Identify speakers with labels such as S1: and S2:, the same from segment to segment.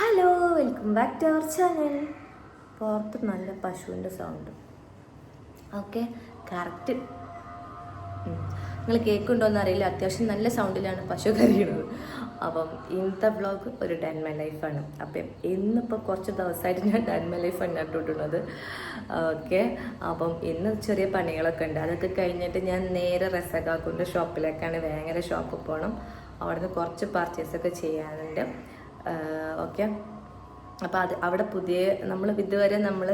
S1: Hello welcome back to our channel പുറത്ത് നല്ല പശുവിന്റെ സൗണ്ട് ഓക്കെ കറക്റ്റ് നിങ്ങൾ കേൾക്കുണ്ടോ എന്ന് അറിയില്ല അത്യാവശ്യം നല്ല സൗണ്ടിലാണ് പശു കരയുന്നത്. അപ്പം ഇന്നത്തെ ബ്ലോഗ് ഒരു ഡാൻ മൈ ലൈഫാണ്. അപ്പം ഇന്നിപ്പോൾ കുറച്ച് ദിവസമായിട്ട് ഞാൻ ഡാൻ മൈ ലൈഫാണ് നട്ടുകൊണ്ടിരുന്നത് ഓക്കെ അപ്പം ഇന്ന് ചെറിയ പണികളൊക്കെ ഉണ്ട്. അതൊക്കെ കഴിഞ്ഞിട്ട് ഞാൻ നേരെ റസഗാക്കുന്റെ ഷോപ്പിലേക്കാണ് വേങ്ങര ഷോപ്പിൽ പോകണം അവിടുന്ന് കുറച്ച് പർച്ചേസൊക്കെ ചെയ്യാനുണ്ട്. ഓക്കെ. അപ്പോൾ അത് അവിടെ പുതിയ നമ്മൾ ഇതുവരെ നമ്മൾ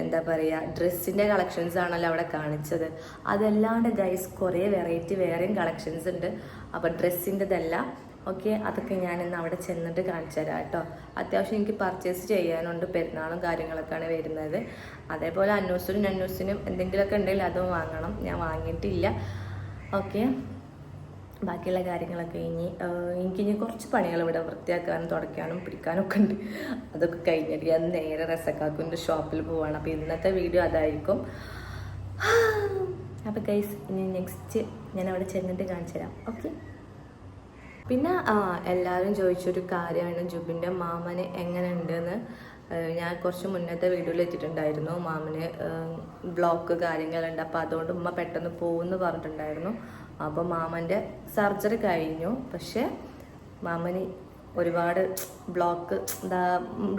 S1: എന്താ പറയുക ഡ്രസ്സിന്റെ കളക്ഷൻസ് ആണല്ലോ അവിടെ കാണിച്ചത്. അതല്ലാണ്ട് ഗൈസ് കുറേ വെറൈറ്റി വേറെയും കളക്ഷൻസ് ഉണ്ട്. അപ്പോൾ ഡ്രസ്സിന്റെതല്ല ഓക്കെ അതൊക്കെ ഞാൻ ഇന്ന് അവിടെ ചെന്നിട്ട് കാണിച്ചു തരാം കേട്ടോ. അത്യാവശ്യം എനിക്ക് പർച്ചേസ് ചെയ്യാനുണ്ട് പെരുന്നാളും കാര്യങ്ങളൊക്കെയാണ് വരുന്നത്. അതേപോലെ അന്നൂസിനും അന്നൂസിനും എന്തെങ്കിലുമൊക്കെ ഉണ്ടെങ്കിൽ അതും വാങ്ങണം. ഞാൻ വാങ്ങിയിട്ടില്ല. ഓക്കെ. ബാക്കിയുള്ള കാര്യങ്ങളൊക്കെ ഇനി എനിക്ക് എനിക്കിനി കുറച്ച് പണികൾ ഇവിടെ വൃത്തിയാക്കാനും തുടയ്ക്കാനും പിടിക്കാനും ഒക്കെ ഉണ്ട്. അതൊക്കെ കഴിഞ്ഞിട്ട് ഞാൻ നേരെ റസക്കാക്കുന്റെ ഷോപ്പിൽ പോവാണ്. അപ്പോൾ ഇന്നത്തെ വീഡിയോ അതായിരിക്കും. അപ്പോൾ ഗൈസ് ഇനി നെക്സ്റ്റ് ഞാൻ അവിടെ ചെന്നിട്ട് കാണിച്ചു തരാം. ഓക്കെ പിന്നെ എല്ലാവരും ചോദിച്ചൊരു കാര്യമാണ്. ജുബിന്റെ മാമന് എങ്ങനെ ഉണ്ടെന്ന് ഞാൻ കുറച്ച് മുന്നത്തെ വീഡിയോയിൽ എത്തിയിട്ടുണ്ടായിരുന്നു. മാമന് ബ്ലോക്ക് കാര്യങ്ങളുണ്ട്. അപ്പോൾ അതുകൊണ്ട് ഉമ്മ പെട്ടെന്ന് പോകുമെന്ന് പറഞ്ഞിട്ടുണ്ടായിരുന്നു. അപ്പോൾ മാമന്റെ സർജറി കഴിഞ്ഞു. പക്ഷേ മാമന് ഒരുപാട് ബ്ലോക്ക് എന്താ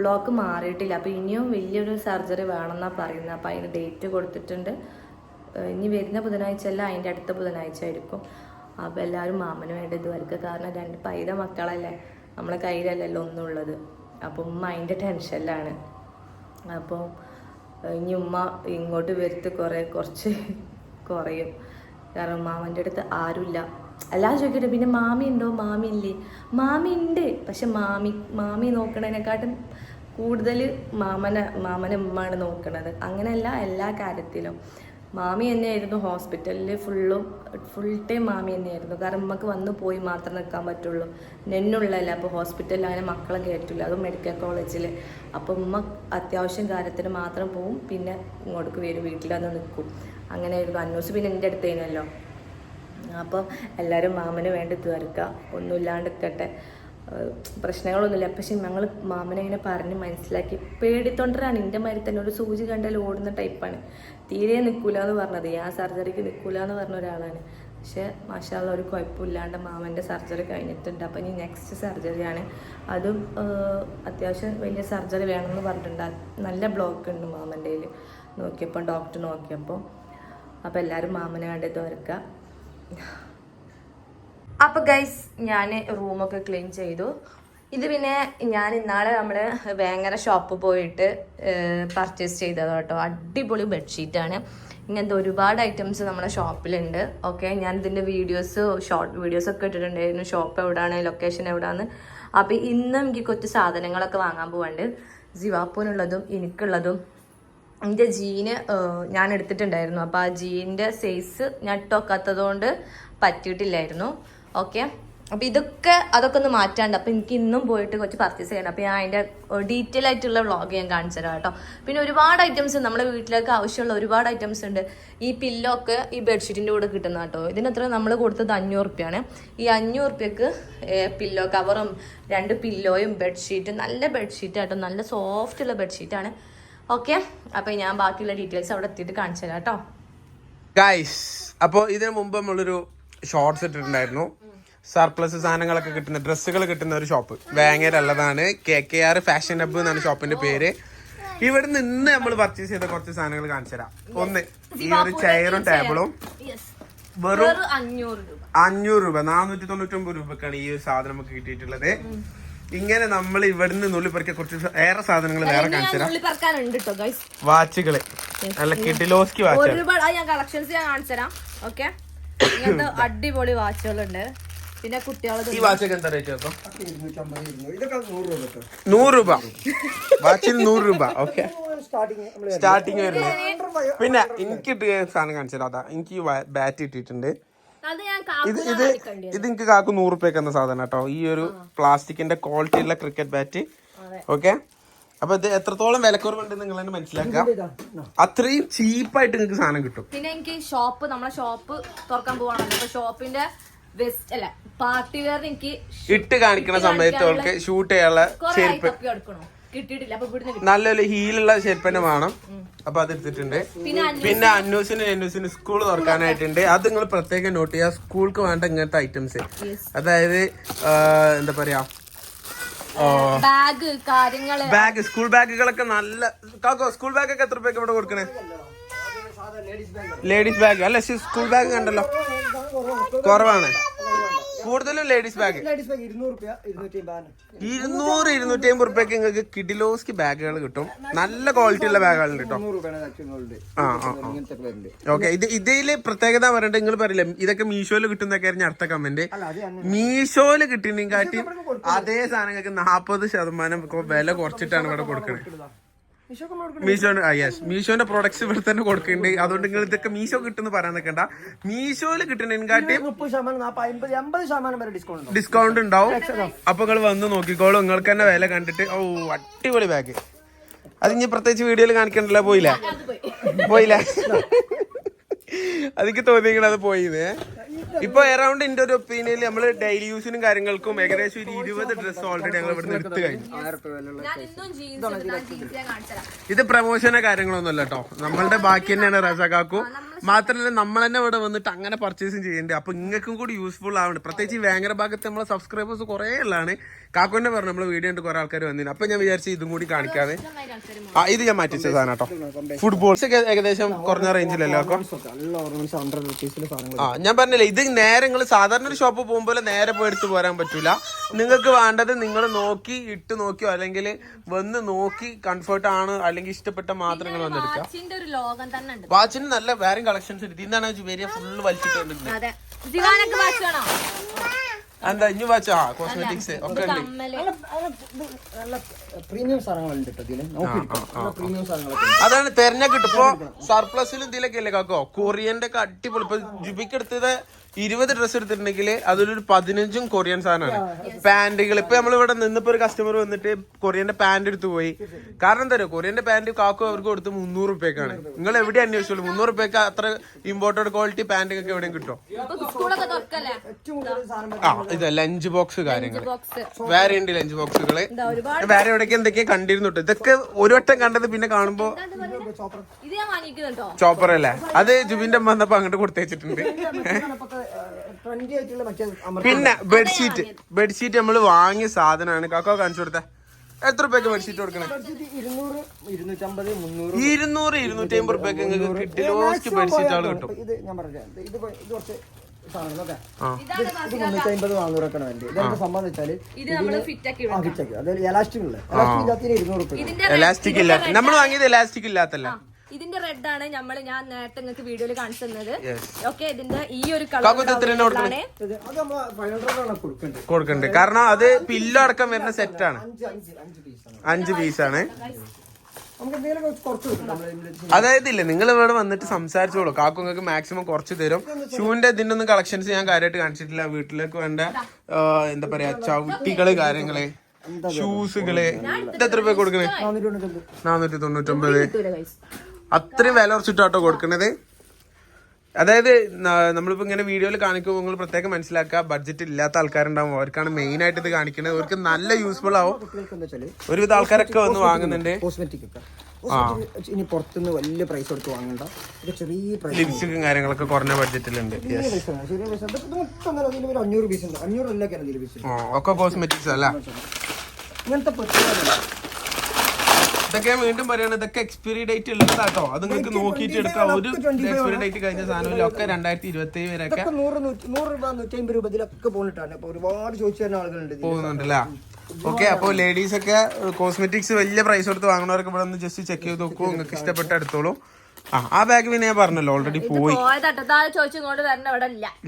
S1: ബ്ലോക്ക് മാറിയിട്ടില്ല. അപ്പോൾ ഇനിയും വലിയൊരു സർജറി വേണമെന്നാണ് പറയുന്നത്. അപ്പോൾ അതിന് ഡേറ്റ് കൊടുത്തിട്ടുണ്ട്. ഇനി വരുന്ന ബുധനാഴ്ച അല്ല അതിന്റെ അടുത്ത ബുധനാഴ്ച ആയിരിക്കും. അപ്പോൾ എല്ലാവരും മാമന് വേണ്ട ഇത് കാരണം രണ്ട് പൈത മക്കളല്ലേ. നമ്മളെ കയ്യിലല്ലല്ലോ ഒന്നും ഉള്ളത് അപ്പോൾ ഉമ്മ അതിന്റെ ടെൻഷനിലാണ് അപ്പോൾ ഇനി ഉമ്മ ഇങ്ങോട്ട് വരുത്ത് കുറേ കുറച്ച് കുറയും. കാരണം മാമന്റെ അടുത്ത് ആരുമില്ല. എല്ലാം ചോദിക്കട്ടെ പിന്നെ മാമി ഉണ്ടോ മാമി ഇല്ലേ മാമി ഉണ്ട് പക്ഷെ മാമി മാമി നോക്കണതിനെക്കാട്ടും കൂടുതൽ മാമന മാമനെ ഉമ്മാണ് നോക്കണത്. അങ്ങനെയല്ല എല്ലാ കാര്യത്തിലും. മാമി തന്നെയായിരുന്നു ഹോസ്പിറ്റലിൽ ഫുള്ളും ഫുൾ ടൈം മാമി തന്നെയായിരുന്നു. കാരണം നമുക്ക് വന്ന് പോയി മാത്രം നിൽക്കാൻ പറ്റുള്ളൂ. നെന്നുള്ളതല്ല അപ്പോൾ ഹോസ്പിറ്റലിൽ അങ്ങനെ മക്കളെ കയറ്റില്ല അതും മെഡിക്കൽ കോളേജിൽ അപ്പോൾ ഉമ്മ അത്യാവശ്യം കാര്യത്തിന് മാത്രം പോവും. പിന്നെ ഇങ്ങോട്ടേക്ക് വരും വീട്ടിൽ വന്ന് നിൽക്കും. അങ്ങനെയായിരുന്നു അന്വേഷിച്ച് പിന്നെ എന്റെ അടുത്തേനല്ലോ അപ്പം അപ്പോൾ എല്ലാവരും മാമന് വേണ്ടി തീർക്കുക ഒന്നുമില്ലാണ്ട് നിൽക്കട്ടെ ഏഹ് പ്രശ്നങ്ങളൊന്നുമില്ല. പക്ഷെ ഞങ്ങൾ മാമനെ ഇങ്ങനെ പറഞ്ഞ് മനസ്സിലാക്കി. പേടിത്തൊണ്ടരാണ്. എന്റെ മാതിരി തന്നെ ഒരു സൂചി കണ്ടാൽ ഓടുന്ന ടൈപ്പാണ്. തീരെ നിൽക്കൂല എന്ന് പറഞ്ഞത്. ആ സർജറിക്ക് നിൽക്കൂല എന്ന് പറഞ്ഞ ഒരാളാണ്. പക്ഷെ മാഷാള്ള ഒരു കുഴപ്പമില്ലാണ്ട് മാമന്റെ സർജറി കഴിഞ്ഞിട്ടുണ്ട്. അപ്പം ഇനി നെക്സ്റ്റ് സർജറിയാണ് അതും അത്യാവശ്യം വലിയ സർജറി വേണമെന്ന് പറഞ്ഞിട്ടുണ്ട്. നല്ല ബ്ലോക്ക് ഉണ്ട് മാമന്റെ നോക്കിയപ്പോൾ ഡോക്ടർ നോക്കിയപ്പോൾ അപ്പോൾ എല്ലാവരും മാമനെ വേണ്ടി തുറക്കുക അപ്പൊ ഗൈസ് ഞാൻ റൂമൊക്കെ ക്ലീൻ ചെയ്തു. ഇത് പിന്നെ ഞാൻ ഇന്നാളെ നമ്മൾ വേങ്ങര ഷോപ്പ് പോയിട്ട് പർച്ചേസ് ചെയ്തത് കേട്ടോ. അടിപൊളി ബെഡ്ഷീറ്റ് ആണ്. ഇങ്ങനത്തെ ഒരുപാട് ഐറ്റംസ് നമ്മുടെ ഷോപ്പിലുണ്ട് ഓക്കെ ഞാൻ ഇതിന്റെ വീഡിയോസ് ഷോർട്ട് വീഡിയോസ് ഒക്കെ ഇട്ടിട്ടുണ്ടായിരുന്നു. ഷോപ്പ് എവിടെയാണ് ലൊക്കേഷൻ എവിടെയാണ് അപ്പോൾ ഇന്ന് എനിക്ക് കുറച്ച് സാധനങ്ങളൊക്കെ വാങ്ങാൻ പോവാണ്ട്. ജിവാപ്പൂനുള്ളതും എനിക്കുള്ളതും. എന്റെ ജീന് ഞാൻ എടുത്തിട്ടുണ്ടായിരുന്നു. അപ്പോൾ ആ ജീന്റെ സൈസ് ഞാൻ ഇട്ടൊക്കാത്തത് കൊണ്ട് പറ്റിയിട്ടില്ലായിരുന്നു. ഓക്കെ അപ്പോൾ ഇതൊക്കെ അതൊക്കെ ഒന്ന് മാറ്റാണ്ട്. അപ്പോൾ എനിക്ക് ഇന്നും പോയിട്ട് കുറച്ച് പർച്ചേസ് ചെയ്യണം. അപ്പോൾ ഞാൻ അതിന്റെ ഡീറ്റെയിൽ ആയിട്ടുള്ള വ്ളോഗ് ഞാൻ കാണിച്ചു തരാം കേട്ടോ. പിന്നെ ഒരുപാട് ഐറ്റംസ് നമ്മുടെ വീട്ടിലേക്ക് ആവശ്യമുള്ള ഒരുപാട് ഐറ്റംസ് ഉണ്ട്. ഈ പില്ലോ ഒക്കെ ഈ ബെഡ്ഷീറ്റിന്റെ കൂടെ കിട്ടുന്ന കേട്ടോ. ഇതിനത്ര നമ്മൾ കൊടുത്തത് അഞ്ഞൂറ് റുപ്യാണ് ഈ അഞ്ഞൂറ് റുപ്യക്ക് പില്ലോ കവറും രണ്ട് പില്ലോയും ബെഡ്ഷീറ്റും നല്ല ബെഡ്ഷീറ്റ് ആട്ടോ. നല്ല സോഫ്റ്റ് ഉള്ള ബെഡ്ഷീറ്റ് ആണ്. ഓക്കെ അപ്പോൾ ഞാൻ ബാക്കിയുള്ള ഡീറ്റെയിൽസ് അവിടെ എത്തിയിട്ട് കാണിച്ചു തരാം കേട്ടോ.
S2: ഗൈസ് ഇതിനു മുമ്പ് നമ്മളൊരു ഷോർട്സ് ഇട്ടിട്ടുണ്ടായിരുന്നു. സർപ്ലസ് സാധനങ്ങളൊക്കെ കിട്ടുന്ന ഡ്രസ്സുകൾ കിട്ടുന്ന ഒരു shop. വേങ്ങരല്ലതാണ് K K R fashion hub എന്നാണ് ഷോപ്പിന്റെ പേര്. ഇവിടെ നിന്ന് നമ്മൾ പർച്ചേസ് ചെയ്ത കുറച്ച് സാധനങ്ങൾ കാണിച്ചു തരാം ഒന്ന് ഈ ഒരു ചെയറും ടേബിളും വെറും
S1: അഞ്ഞൂറ് രൂപ.
S2: നാനൂറ്റി തൊണ്ണൂറ്റി ഒമ്പത് രൂപക്കാണ് ഈ ഒരു സാധനം നമുക്ക് കിട്ടിയിട്ടുള്ളത്. ഇങ്ങനെ നമ്മൾ ഇവിടുന്ന് നുള്ളി പറിക്കാൻ കുറച്ച് ഏറെ സാധനങ്ങൾ വേറെ കാണിച്ചു തരാം വാച്ചുകൾ. നല്ല കിഡിലോസ്കി വാച്ച്
S1: ഒരുപാട് ഞാൻ കളക്ഷൻസ് ഞാൻ കാണിച്ചു തരാം ഓക്കെ അടിപൊളി വാച്ചുകളുണ്ട്. പിന്നെ
S2: ഈ വാച്ചൊക്കെ എന്താ റേറ്റ് വെക്കാം നൂറ് രൂപ. വാച്ചിന് നൂറ് രൂപ. ഓക്കെ സ്റ്റാർട്ടിങ് വരുന്നത്. പിന്നെ എനിക്ക് ഇട്ട് സാധനം കാണിച്ചത് അതാ എനിക്ക് ബാറ്റ് ഇട്ടിട്ടുണ്ട്.
S1: അത് ഞാൻ
S2: ഇത് ഇത് ഇത് എനിക്ക് കാക്കു നൂറ് റുപ്യക്ക് എന്ന സാധനം കേട്ടോ. ഈ ഒരു പ്ലാസ്റ്റിക്കിന്റെ ക്വാളിറ്റി ഉള്ള ക്രിക്കറ്റ് ബാറ്റ് ഓക്കെ അപ്പൊ ഇത് എത്രത്തോളം വിലക്കുറവുണ്ട് നിങ്ങൾ തന്നെ മനസ്സിലാക്കാം അത്രയും ചീപ്പായിട്ട് നിങ്ങൾക്ക് സാധനം കിട്ടും.
S1: പിന്നെ എനിക്ക് ഷോപ്പ് നമ്മളെ ഷോപ്പ് തുറക്കാൻ പോവാണല്ലോ ഷോപ്പിന്റെ വെസ്റ്റ് അല്ല പാർട്ടി വെയർ എനിക്ക്
S2: ഇട്ട് കാണിക്കുന്ന സമയത്ത് അവൾക്ക് ഷൂട്ട് ചെയ്യാനുള്ള ചെരുപ്പ്.
S1: കിട്ടിയിട്ടില്ല അപ്പൊ ഇവിടുന്ന്.
S2: നല്ലൊരു ഹീലുള്ള ചെരുപ്പ് തന്നെ വേണം അപ്പൊ അത് എടുത്തിട്ടുണ്ട്.
S1: പിന്നെ
S2: അന്വേഷന് അന്വേഷന് സ്കൂൾ തുറക്കാനായിട്ടുണ്ട്. അത് നിങ്ങൾ പ്രത്യേകം നോട്ട് ചെയ്യുക. സ്കൂൾക്ക് വേണ്ട ഇങ്ങനത്തെ ഐറ്റംസ് അതായത് എന്താ പറയാ?
S1: ബാഗ് കാര്യങ്ങൾ.
S2: ബാഗ് സ്കൂൾ ബാഗുകളൊക്കെ നല്ല കാക്കോ സ്കൂൾ ബാഗൊക്കെ എത്ര രൂപയ്ക്ക് ഇവിടെ കൊടുക്കണേ? ലേഡീസ് ബാഗ് അല്ല സ്കൂൾ ബാഗ് കണ്ടല്ലോ. കുറവാണ്. കൂടുതലും ലേഡീസ് ബാഗ്
S3: ഇരുന്നൂറ് ഇരുന്നൂറ്റി
S2: അമ്പത് റുപ്യക്ക് നിങ്ങൾക്ക് കിഡിലോസ്കി ബാഗുകൾ കിട്ടും. നല്ല ക്വാളിറ്റി ഉള്ള ബാഗുകളുണ്ട് കേട്ടോ ഓക്കെ ഇത് ഇതിൽ പ്രത്യേകത പറയട്ടെ നിങ്ങൾ പറയില്ലേ ഇതൊക്കെ മീഷോയിൽ കിട്ടുന്നൊക്കെയായിരുന്നു അടുത്ത കമന്റ് മീഷോയിൽ കിട്ടുന്നതിനെക്കാട്ടി അതേ സാധനങ്ങൾക്ക് നാപ്പത് ശതമാനം വില കുറച്ചിട്ടാണ് ഇവിടെ കൊടുക്കുന്നത് ആ യെസ് മീഷോന്റെ പ്രോഡക്ട്സ് ഇവിടെ തന്നെ കൊടുക്കുന്നുണ്ട്. അതുകൊണ്ട് നിങ്ങൾ ഇതൊക്കെ മീഷോ കിട്ടുന്ന പറയാൻ നിൽക്കണ്ട. മീഷോയിൽ കിട്ടുന്നതിനെക്കാട്ടി
S3: ഡിസ്കൗണ്ട് ഉണ്ടാവും.
S2: അപ്പൊ നിങ്ങൾ വന്ന് നോക്കിക്കോളൂ. നിങ്ങൾക്ക് തന്നെ വില കണ്ടിട്ട് ഓ അടിപൊളി ബാഗ് അത് ഇനി പ്രത്യേകിച്ച് വീഡിയോയിൽ കാണിക്കണ്ടല്ലോ പോയില്ല? പോയില്ല? അതൊക്കെ തോന്നിയിരിക്കണം അത് പോയിന്ന്. ഇപ്പൊ എറൗണ്ട് എന്റെ ഒരു ഒപ്പീനിയനിൽ നമ്മൾ ഡെയിലി യൂസിനും കാര്യങ്ങൾക്കും ഏകദേശം ഒരു ഇരുപത് ഡ്രസ് ഓൾറെഡി ഞങ്ങൾ ഇവിടുന്ന് എടുത്തു കഴിഞ്ഞു. ഇത് പ്രമോഷനോ കാര്യങ്ങളൊന്നും അല്ല കേട്ടോ നമ്മളുടെ ബാക്കി തന്നെയാണ് റസാക്കാക്കു മാത്രമല്ല നമ്മൾ തന്നെ ഇവിടെ വന്നിട്ട് അങ്ങനെ പർച്ചേസും ചെയ്യേണ്ടത് അപ്പൊ നിങ്ങൾക്കും കൂടി യൂസ്ഫുൾ ആവുന്നുണ്ട് പ്രത്യേകിച്ച് ഈ വേങ്ങര ഭാഗത്ത് നമ്മളെ സബ്സ്ക്രൈബേഴ്സ് കുറെ ഉള്ളതാണ്. കാക്കോന്റെ പറഞ്ഞു നമ്മളെ വീഡിയോ ഉണ്ട് കുറെ ആൾക്കാർ വന്നിരുന്നു അപ്പൊ ഞാൻ വിചാരിച്ചു ഇതും കൂടി കാണിക്കാതെ ആ ഇത് ഞാൻ മാറ്റിച്ച സാധനം കേട്ടോ. ഫുട്ബോൾസ് ഒക്കെ ഏകദേശം കുറഞ്ഞ റേഞ്ചിലല്ലോ ആ ഞാൻ പറഞ്ഞില്ലേ ഇത് നേരെ നിങ്ങൾ സാധാരണ ഒരു ഷോപ്പ് പോകുമ്പോൾ നേരെ പോയി എടുത്ത് പോരാൻ പറ്റൂല. നിങ്ങൾക്ക് വേണ്ടത് നിങ്ങൾ നോക്കി ഇട്ട് നോക്കിയോ അല്ലെങ്കിൽ വന്ന് നോക്കി കംഫർട്ട് ആണ് അല്ലെങ്കിൽ ഇഷ്ടപ്പെട്ട മാത്രം നിങ്ങൾ വന്നെടുക്കാം
S1: വാച്ചിന്റെ ഒരു ലോകം തന്നെ ഉണ്ട്.
S2: വാച്ചിന് നല്ല വേറെ കളക്ഷൻസ് ഉണ്ട്. ഇന്നാണ് ജുബേരിയ ഫുൾ വലിച്ചിട്ടുണ്ട് എന്താ ഇനി വാച്ചാ കോസ്മെറ്റിക്സ് ഒക്കെ ഉണ്ട്. അതാണ് തെരഞ്ഞ കിട്ടും ഇപ്പൊ സർപ്ലസിലും ഇതിലൊക്കെ അല്ലേ കാക്കോ? കൊറിയന്റെ ഒക്കെ അടിപൊളി. ഇപ്പൊ ജുബിക്ക് എടുത്തത് ഇരുപത് ഡ്രസ് എടുത്തിട്ടുണ്ടെങ്കിൽ അതിലൊരു പതിനഞ്ചും കൊറിയൻ സാധനമാണ്. പാന്റുകൾ ഇപ്പൊ നമ്മളിവിടെ നിന്നിപ്പോ ഒരു കസ്റ്റമർ വന്നിട്ട് കൊറിയന്റെ പാന്റ് എടുത്തു പോയി. കാരണം എന്താ പറയുക കൊറിയന്റെ പാന്റ് കാക്കു അവർക്ക് കൊടുത്ത് മുന്നൂറ് റുപ്യക്കാണ്. നിങ്ങൾ എവിടെ അന്വേഷിച്ചു മുന്നൂറ് റുപ്യക്ക് അത്ര ഇമ്പോർട്ടഡ് ക്വാളിറ്റി പാന്റ് ഒക്കെ എവിടെയും കിട്ടും? ആ ഇത് ലഞ്ച് ബോക്സ് കാര്യങ്ങൾ വേറെ ഉണ്ട് ലഞ്ച്
S1: ബോക്സുകൾ
S2: വേറെ എവിടെയൊക്കെ എന്തൊക്കെയാ കണ്ടിരുന്നു ട്ടോ. ഇതൊക്കെ ഒരു വട്ടം കണ്ടത് പിന്നെ കാണുമ്പോ
S1: ഇത് ഞാൻ വാങ്ങിക്കുന്നുണ്ടോ
S2: ചോപ്പർ അല്ലേ? അത് ജുബിന്റെ അമ്മ വന്നപ്പോ അങ്ങോട്ട് കൊടുത്തേച്ചിട്ടുണ്ട്
S3: ട്രെൻഡി ആയിട്ടുള്ള മറ്റേ അമർ
S2: പിന്നെ ബെഡ്ഷീറ്റ് ബെഡ്ഷീറ്റ് നമ്മൾ വാങ്ങിയ സാധനമാണ്. കാക്കോ കാണിച്ചു കൊടുത്തേ. എത്ര രൂപയ്ക്ക് ബെഡ്ഷീറ്റ് കൊടുക്കണേ?
S3: ഇരുന്നൂറ് ഇരുന്നൂറ്റമ്പത് മുന്നൂറ്.
S2: ഇരുന്നൂറ് ഇരുന്നൂറ്റി അമ്പത് രൂപയ്ക്ക് നിങ്ങൾക്ക് കിട്ടിലോസ്റ്റ് ബെഡ്ഷീറ്റ് ആൾ കിട്ടും.
S3: ഇത് ഞാൻ പറഞ്ഞത് ഇത് ഇത് കുറച്ച് എലാസ്റ്റിക്
S2: ഇല്ലാത്ത നമ്മൾ വാങ്ങിയത് എലാസ്റ്റിക് ഇല്ലാത്തല്ല.
S1: ഇതിന്റെ റെഡ് ആണ് നമ്മൾ ഞാൻ നേരത്തെ നിങ്ങൾക്ക് വീഡിയോയിൽ കാണിച്ചു തന്നത്. ഓക്കെ ഇതിന്റെ ഈ ഒരു
S3: നമ്മൾ
S2: കൊടുക്കണ്ട് കാരണം അത് പില്ലോ അടക്കം വരുന്ന സെറ്റ്
S3: ആണ്. അഞ്ച് പീസാണ് നമ്മൾ
S2: അതായത് ഇല്ലേ നിങ്ങൾ ഇവിടെ വന്നിട്ട് സംസാരിച്ചോളൂ. കാക്കു നിങ്ങൾക്ക് മാക്സിമം കുറച്ച് തരും. ഷൂവിന്റെ ഇതിന്റെ ഒന്നും കളക്ഷൻസ് ഞാൻ കാര്യമായിട്ട് കാണിച്ചിട്ടില്ല. വീട്ടിലേക്ക് വേണ്ട എന്താ പറയാ ചവിട്ടികൾ കാര്യങ്ങൾ ഷൂസുകൾ ഇത്? എത്ര രൂപ കൊടുക്കണേ?
S3: നാനൂറ്റി തൊണ്ണൂറ്റൊമ്പത്.
S2: അത്രയും വില കുറച്ചിട്ടാട്ടോ കൊടുക്കണത്. അതായത് നമ്മളിപ്പോൾ നമ്മളിപ്പോ ഇങ്ങനെ വീഡിയോയിൽ കാണിക്കുമ്പോൾ നിങ്ങൾ പ്രത്യേകം മനസ്സിലാക്കുക ബഡ്ജറ്റ് ഇല്ലാത്ത ആൾക്കാരുണ്ടാവും. അവർക്കാണ് മെയിൻ ആയിട്ട് ഇത് കാണിക്കുന്നത് അവർക്ക് നല്ല യൂസ്ഫുൾ ആവും. ഒരുവിധ ആൾക്കാരൊക്കെ വന്ന് വാങ്ങുന്നുണ്ട്.
S3: ഇനി പുറത്തുനിന്ന് വലിയ പ്രൈസ് കൊടുത്ത് വാങ്ങണ്ട. ചെറിയ
S2: ലിപ്സ്റ്റിക്കും കാര്യങ്ങളൊക്കെ കുറഞ്ഞ ബഡ്ജറ്റിലുണ്ട്
S3: അഞ്ഞൂറ്
S2: ഒക്കെ കോസ്മെറ്റിക്സ് അല്ല?
S3: ഇങ്ങനത്തെ
S2: ഇതൊക്കെ വീണ്ടും പറയാണ് ഇതൊക്കെ എക്സ്പയറി ഡേറ്റ് ഉള്ളതാട്ടോ. അത് നിങ്ങൾക്ക് നോക്കിയിട്ട് എടുക്കാം. ഒരു എക്സ്പയറി ഡേറ്റ് കഴിഞ്ഞ സാധനമില്ല. ഒക്കെ രണ്ടായിരത്തി ഇരുപത്തി ഏഴ് വരെയൊക്കെ
S3: നൂറ് നൂറ് രൂപ നൂറ്റി അമ്പത് രൂപ ഇതിലൊക്കെ അപ്പൊ ഒരുപാട് ചോദിച്ചു തരുന്ന ആളുകളുണ്ട്.
S2: പോകുന്നുണ്ടല്ലേ? ഓക്കെ അപ്പോൾ ലേഡീസ് ഒക്കെ കോസ്മെറ്റിക്സ് വലിയ പ്രൈസ് കൊടുത്ത് വാങ്ങുന്നവർക്ക് ഇവിടെ ഒന്ന് ജസ്റ്റ് ചെക്ക് ചെയ്ത് നോക്കൂ. നിങ്ങൾക്ക് ഇഷ്ടപ്പെട്ട എടുത്തോളൂ. ആ ആ ബാഗ് പിന്നെ ഞാൻ പറഞ്ഞല്ലോ ഓൾറെഡി പോയി.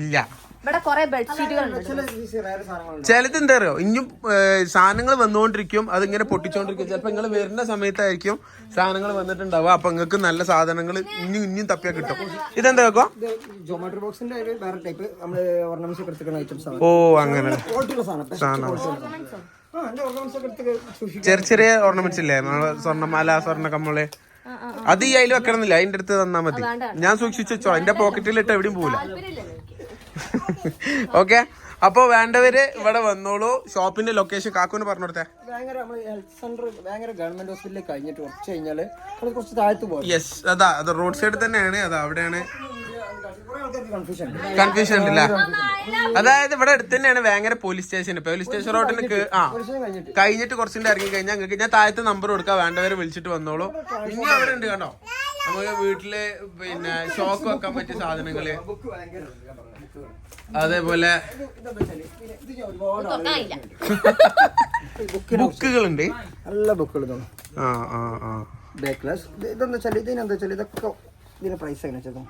S1: ഇല്ല. ഇവിടെ കൊറേ ബെഡ്ഷീറ്റുകൾ
S2: ചിലത് എന്താ അറിയോ ഇനിയും സാധനങ്ങൾ വന്നുകൊണ്ടിരിക്കും അതിങ്ങനെ പൊട്ടിച്ചോണ്ടിരിക്കും. ചിലപ്പോ നിങ്ങൾ വരുന്ന സമയത്തായിരിക്കും സാധനങ്ങൾ വന്നിട്ടുണ്ടാവുക. അപ്പൊ നിങ്ങൾക്ക് നല്ല സാധനങ്ങൾ ഇനിയും ഇനിയും തപ്പിയാ കിട്ടും. ഇതെന്താ വെക്കോ
S3: ജോമാട്രി ബോക്സിന്റെ വേറെ ടൈപ്പ് നമ്മൾ ഓർണമെന്റ്സ് ഐറ്റംസ് ആണ്.
S2: ഓ അങ്ങനെ. ചെറിയ ചെറിയ ഓർണമെന്റ്സ് ഇല്ലേ? നമ്മളെ സ്വർണമാല സ്വർണ കമ്മൾ അത് ഈ അതിൽ വെക്കണമെന്നില്ല. അതിന്റെ അടുത്ത് തന്നാ മതി. ഞാൻ സൂക്ഷിച്ചു വെച്ചോ. എന്റെ പോക്കറ്റിലിട്ട് എവിടെയും പോവില്ല ഓക്കെ. അപ്പൊ വേണ്ടവര് ഇവിടെ വന്നോളൂ. ഷോപ്പിന്റെ ലൊക്കേഷൻ കാക്കുന്ന് പറഞ്ഞു കൊടുത്തേ
S3: ഭയങ്കര നമ്മൾ ഹെൽത്ത് സെന്റർ ഭയങ്കര ഗവൺമെന്റ് ഹോസ്പിറ്റലിൽ കഴിഞ്ഞിട്ട് കുറച്ച് കഴിഞ്ഞാൽ കുറച്ച് താഴത്ത് പോകും
S2: യെസ് അതാ അത് റോഡ് സൈഡ് തന്നെയാണ് അതാ അവിടെയാണ്.
S3: കൺഫ്യൂഷൻ ഉണ്ട്
S2: കൺഫ്യൂഷൻ ഉണ്ടല്ലേ? അതായത് ഇവിടെ അടുത്ത് തന്നെയാണ് Vengara police station police station റോഡിന് ആ
S3: കഴിഞ്ഞിട്ട്.
S2: കുറച്ചിട്ട് ഇറങ്ങി കഴിഞ്ഞാൽ നിങ്ങൾക്ക് ഞാൻ താഴത്തെ നമ്പർ കൊടുക്കാം വേണ്ടവരെ വിളിച്ചിട്ട് വന്നോളൂ. ഇനി അവിടെ ഉണ്ട് കണ്ടോ? നമുക്ക് വീട്ടിൽ പിന്നെ ഷോക്ക് വെക്കാൻ പറ്റിയ
S3: സാധനങ്ങൾ.
S2: അതേപോലെ ബുക്കുകളുണ്ട്
S3: നല്ല ബുക്കുകൾ
S2: ആ ആ ആ
S3: ബേക്ക്ലെസ് ഇതെന്താ വെച്ചാൽ ഇതിനെന്താ വെച്ചാൽ ഇതൊക്കെ ഇതിന്റെ പ്രൈസ് എങ്ങനെ വെച്ചാൽ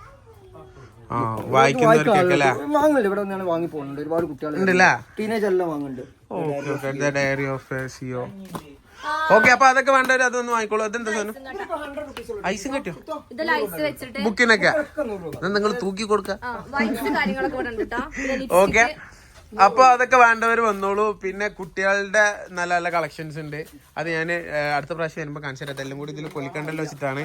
S2: ആ വായിക്കുന്നവർക്കൊക്കെ അല്ലേ
S3: വാങ്ങുന്നുണ്ട് ഇവിടെ വന്നാണ് വാങ്ങി പോകുന്നുണ്ട് ഒരുപാട് കുട്ടികൾ ടീനേജ് എല്ലാം വാങ്ങുന്നുണ്ട്
S2: ഡയറി ഓഫ് സിഒ ഓക്കെ അപ്പൊ അതൊക്കെ വേണ്ടവര് അതൊന്നും വാങ്ങിക്കോളൂ. അതെന്താ സാധനം? ഐസും കിട്ടിയോ ബുക്കിനൊക്കെ നിങ്ങൾ തൂക്കി കൊടുക്ക? ഓക്കെ. അപ്പൊ അതൊക്കെ വേണ്ടവർ വന്നോളൂ. പിന്നെ കുട്ടികളുടെ നല്ല നല്ല കളക്ഷൻസ് ഉണ്ട്. അത് ഞാൻ അടുത്ത പ്രാവശ്യം വരുമ്പോൾ കാണിച്ചു തരാം. എല്ലാം കൂടി ഇതിൽ പൊലിക്കണ്ടല്ലോ വെച്ചിട്ടാണ്.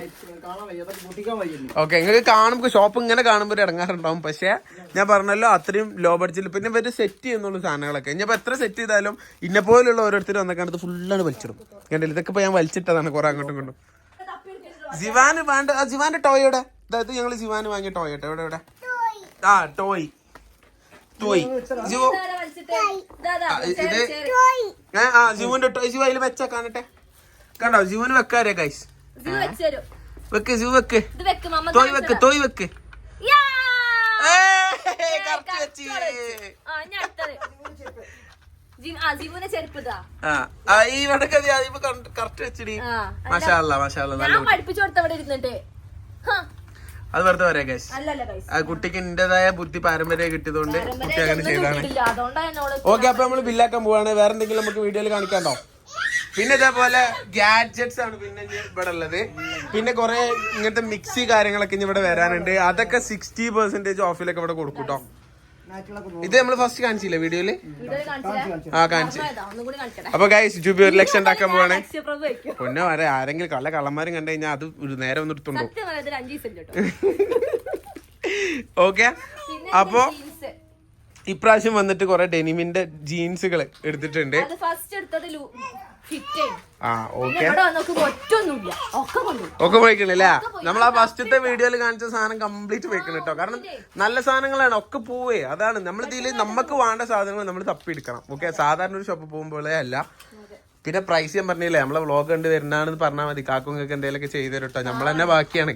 S2: ഓക്കെ നിങ്ങൾക്ക് കാണുമ്പോൾ ഷോപ്പ് ഇങ്ങനെ കാണുമ്പോൾ ഇറങ്ങാറുണ്ടാവും പക്ഷെ ഞാൻ പറഞ്ഞല്ലോ അത്രയും ലോ ബഡ്ജറ്റിൽ പിന്നെ ഇവർ സെറ്റ് ചെയ്യുന്നുള്ളൂ സാധനങ്ങളൊക്കെ. ഞാൻ എത്ര സെറ്റ് ചെയ്താലും ഇന്നെ പോലുള്ള ഓരോരുത്തർ അടുത്ത് ഫുള്ളാണ് വലിച്ചിടും. കണ്ടില്ല? ഇതൊക്കെ ഞാൻ വലിച്ചിട്ടതാണ് കുറെ അങ്ങോട്ടും ഇങ്ങോട്ടും. ജിവാന് വേണ്ട ജിവാന്റെ ടോയ് അതായത് ഞങ്ങൾ ജിവാന് വാങ്ങിയ ടോയ് എവിടെ? എവിടെ ആ ടോയ് ടോയ് ജിവോ?
S1: ഇതാ,
S2: ആ, ജിവുന്റെ ടോയ് ജിവു അതിൽ വെച്ചാ കാണട്ടെ. കണ്ടോ ജിവുന് വെക്കാരേ
S1: തരും.
S2: വെക്ക് ജിവു വെക്ക്. തോയ് വെക്ക് തോയ് വെക്ക്. കറക്റ്റ് വെച്ചിടി. മാഷാല്ല മാഷാല്ല നല്ല
S1: പഠിപ്പിച്ചു കൊടുത്ത ഇരുന്നിട്ട്.
S2: അത് വെറുതെ പറയാ ഗൈസ്. ആ കുട്ടിക്ക് എന്റേതായ ബുദ്ധി പാരമ്പര്യം കിട്ടിയതുകൊണ്ട് കുട്ടി അങ്ങനെ ചെയ്താണ്. ഓക്കെ അപ്പൊ നമ്മൾ ബില്ലാക്കാൻ പോവാണ്. വേറെ എന്തെങ്കിലും നമുക്ക് വീഡിയോയിൽ കാണിക്കാണ്ടോ? പിന്നെ ഇതേപോലെ ഗാഡ്ജറ്റ്സ് ആണ് പിന്നെ ഇവിടെ ഉള്ളത്. പിന്നെ കുറെ ഇങ്ങനത്തെ മിക്സി കാര്യങ്ങളൊക്കെ ഇനി ഇവിടെ വരാനുണ്ട്. അതൊക്കെ സിക്സ്റ്റി പെർസെന്റേജ് ഓഫിലൊക്കെ ഇവിടെ
S3: കൊടുക്കൂട്ടോ
S2: ഇത് നമ്മൾ ഫസ്റ്റ് കാണിച്ചില്ലേ
S1: വീഡിയോയിൽ?
S2: ആ കാണിച്ചു. അപ്പൊ ഗൈസ് ജൂബി ഒരു ലക്ഷം ഉണ്ടാക്കാൻ പോവാണ്. പൊന്നെ വരെ ആരെങ്കിലും കള്ള കള്ളന്മാരും കണ്ടു കഴിഞ്ഞാൽ അത് ഒരു നേരെ ഒന്ന് എടുത്തുണ്ടോ? ഓക്കെ അപ്പൊ
S1: ജീൻസ്.
S2: ഇപ്രാവശ്യം വന്നിട്ട് കുറെ ഡെനിമിന്റെ ജീൻസുകൾ എടുത്തിട്ടുണ്ട്.
S1: അത് ഫസ്റ്റ് എടുത്തത്
S2: ആ ഓക്കെ
S1: ഒക്കെ
S2: പോയിക്കണില്ല നമ്മൾ ആ ഫസ്റ്റത്തെ വീഡിയോയിൽ കാണിച്ച സാധനം കംപ്ലീറ്റ് വെക്കണം കേട്ടോ. കാരണം നല്ല സാധനങ്ങളാണ്. ഒക്കെ പോവേ. അതാണ്. നമ്മൾ ഇതിൽ നമുക്ക് വേണ്ട സാധനങ്ങൾ നമ്മൾ തപ്പി എടുക്കണം ഓക്കെ സാധാരണ ഒരു ഷോപ്പ് പോകുമ്പോഴേ അല്ല. പിന്നെ പ്രൈസ് ഞാൻ പറഞ്ഞില്ലേ? നമ്മളെ വ്ളോഗ് കണ്ട് വരുന്നതാണെന്ന് പറഞ്ഞാൽ മതി. കാക്കുങ്ങൾക്ക് എന്തെങ്കിലും എന്തെങ്കിലുമൊക്കെ ചെയ്തു തരും കേട്ടോ. നമ്മൾ തന്നെ ബാക്കിയാണ്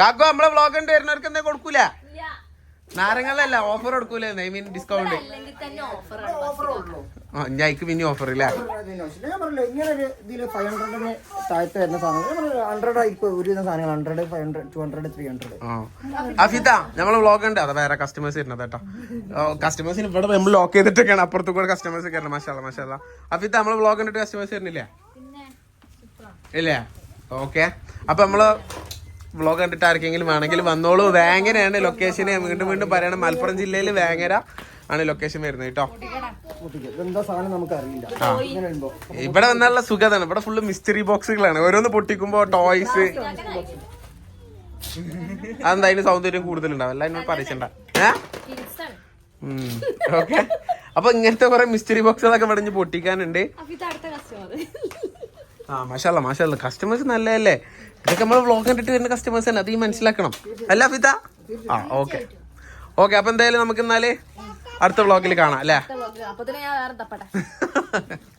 S2: കാക്കു നമ്മളെ വ്ളോഗ് കണ്ട് വരുന്നവർക്ക് എന്തെങ്കിലും കൊടുക്കൂല? നാരങ്ങളല്ല ഓഫർ കൊടുക്കൂലേ? ഐ മീൻ ഡിസ്കൗണ്ട്
S1: അല്ലെങ്കിൽ തന്നെ ഓഫറാണ്
S2: ആ ഞങ്ങൾക്ക് പിന്നെ ഓഫർ ഇല്ല?
S3: ഞാൻ പറഞ്ഞില്ല ഇങ്ങനെ ഒരു ഇതിൽ ഫൈവ് ഹൺഡ്രഡിന് താഴത്ത് വരുന്ന സാധനങ്ങൾ ഹൺഡ്രഡ് ഇപ്പൊ ഒരു സാധനങ്ങൾ hundred five hundred two hundred three hundred
S2: ആ. അഫിത നമ്മളെ വ്ളോഗ് ഉണ്ട്. അതാ വേറെ കസ്റ്റമേഴ്സ് ഇരുന്നത് കേട്ടോ. കസ്റ്റമേഴ്സിന് ഇവിടെ നമ്മൾ ലോക്ക് ചെയ്തിട്ടൊക്കെയാണ്. അപ്പുറത്തു കൂടെ കസ്റ്റമേഴ്സ് കയറണം മാഷാല്ല മാഷാല്ല അഫിത നമ്മൾ വ്ളോഗ് കണ്ടിട്ട് കസ്റ്റമേഴ്സ് വരുന്നില്ലേ? ഇല്ലേ? ഓക്കെ അപ്പൊ നമ്മൾ വ്ളോഗ് കണ്ടിട്ട് ആർക്കെങ്കിലും വേണമെങ്കിൽ വന്നോളൂ. വേങ്ങരയാണ് ലൊക്കേഷൻ വീണ്ടും വീണ്ടും പറയണം. മലപ്പുറം ജില്ലയിൽ വേങ്ങര ആണ് ലൊക്കേഷൻ വരുന്നത് കേട്ടോ. ഇവിടെ വന്നാലുള്ള സുഖതാണ്. ഇവിടെ ഫുള്ള് മിസ്റ്ററി ബോക്സുകളാണ് ഓരോന്ന് പൊട്ടിക്കുമ്പോ ടോയ്സ് അതെന്താ അതിന് സൗന്ദര്യം കൂടുതലുണ്ടാവും? അല്ല എന്നോട് പറയിച്ചണ്ട ഓക്കെ. അപ്പൊ ഇങ്ങനത്തെ കുറെ മിസ്റ്ററി ബോക്സുകളൊക്കെ ഇവിടെ പൊട്ടിക്കാനുണ്ട്
S1: അപ്പൊ ഇത് അടുത്ത കസ്റ്റമർ
S2: ആ മാഷാല്ല മാഷാല്ല കസ്റ്റമേഴ്സ് നല്ലതല്ലേ? ഇതൊക്കെ നമ്മൾ വ്ളോഗ് കണ്ടിട്ട് വരുന്ന കസ്റ്റമേഴ്സ് തന്നെ അത് ഈ മനസ്സിലാക്കണം. അല്ല ഫിത ആ ഓക്കെ ഓക്കെ അപ്പൊ എന്തായാലും നമുക്ക് എന്നാൽ അടുത്ത വ്ളോഗിൽ കാണാം അല്ലേ?